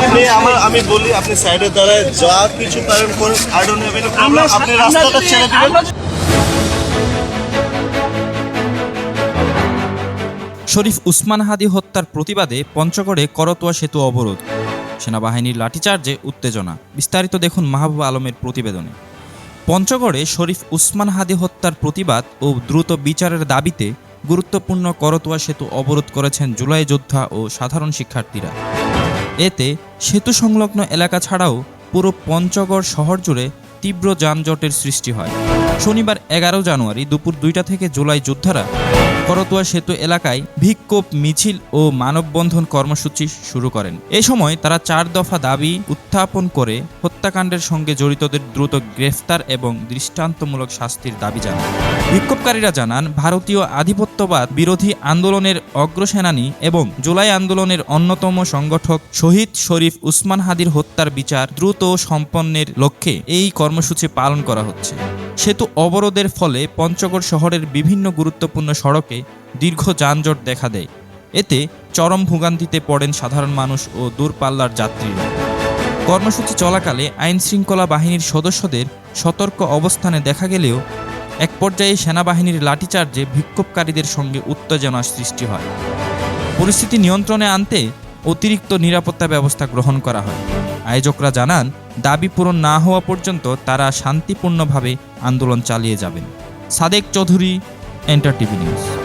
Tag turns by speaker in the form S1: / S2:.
S1: আপনি আমার আমি বলি আপনি সাইডে দাঁড়ায় যা কিছু পারেন করুন। I don't have any problem আপনি রাস্তাটা ছেড়ে দিবেন।
S2: শরীফ উসমান হাদি হত্যার প্রতিবাদে পঞ্চগড়ে করতোয়া সেতু অবরোধ। সেনাবাহিনীর লাঠিচার্জে উত্তেজনা। বিস্তারিত দেখুন মাহবুব আলমের প্রতিবেদনে। পঞ্চগড়ে শরীফ উসমান হাদি হত্যার প্রতিবাদ ও দ্রুত বিচারের দাবিতে গুরুত্বপূর্ণ করতোয়া সেতু অবরোধ করেছেন জুলাই যোদ্ধা ও সাধারণ শিক্ষার্থীরা। এতে সেতু সংলগ্ন এলাকা ছাড়াও পুরো পঞ্চগড় শহর জুড়ে তীব্র যানজটের সৃষ্টি হয়। শনিবার এগারো জানুয়ারি দুপুর দুইটা থেকে জুলাই যোদ্ধারা করতোয়া সেতু এলাকায় বিক্ষোভ, মিছিল ও মানববন্ধন কর্মসূচি শুরু করেন। এ সময় তারা চার দফা দাবি উত্থাপন করে হত্যাকাণ্ডের সঙ্গে জড়িতদের দ্রুত গ্রেফতার এবং দৃষ্টান্তমূলক শাস্তির দাবি জানান বিক্ষোভকারীরা জানান, ভারতীয় আধিপত্যবাদ বিরোধী আন্দোলনের অগ্রসেনানী এবং জুলাই আন্দোলনের অন্যতম সংগঠক শহীদ শরীফ উসমান হাদির হত্যার বিচার দ্রুত সম্পন্নের লক্ষ্যে এই কর্মসূচি পালন করা হচ্ছে। সেতু অবরোধের ফলে পঞ্চগড় শহরের বিভিন্ন গুরুত্বপূর্ণ সড়কে দীর্ঘ যানজট দেখা দেয়। এতে চরম ভোগান্তিতে পড়েন সাধারণ মানুষ ও দূরপাল্লার যাত্রীরা। কর্মসূচি চলাকালে আইন শৃঙ্খলা বাহিনীর সদস্যদের সতর্ক অবস্থানে দেখা গেলেও এক পর্যায়ে সেনাবাহিনীর লাঠিচার্জে বিক্ষোভকারীদের সঙ্গে উত্তেজনা সৃষ্টি হয়। পরিস্থিতি নিয়ন্ত্রণে আনতে অতিরিক্ত নিরাপত্তা ব্যবস্থা গ্রহণ করা হয়। আয়োজকরা জানান, দাবি পূরণ না হওয়া পর্যন্ত তারা শান্তিপূর্ণভাবে আন্দোলন চালিয়ে যাবেন। সাদেক চৌধুরী এন্টারটিভি নিউজ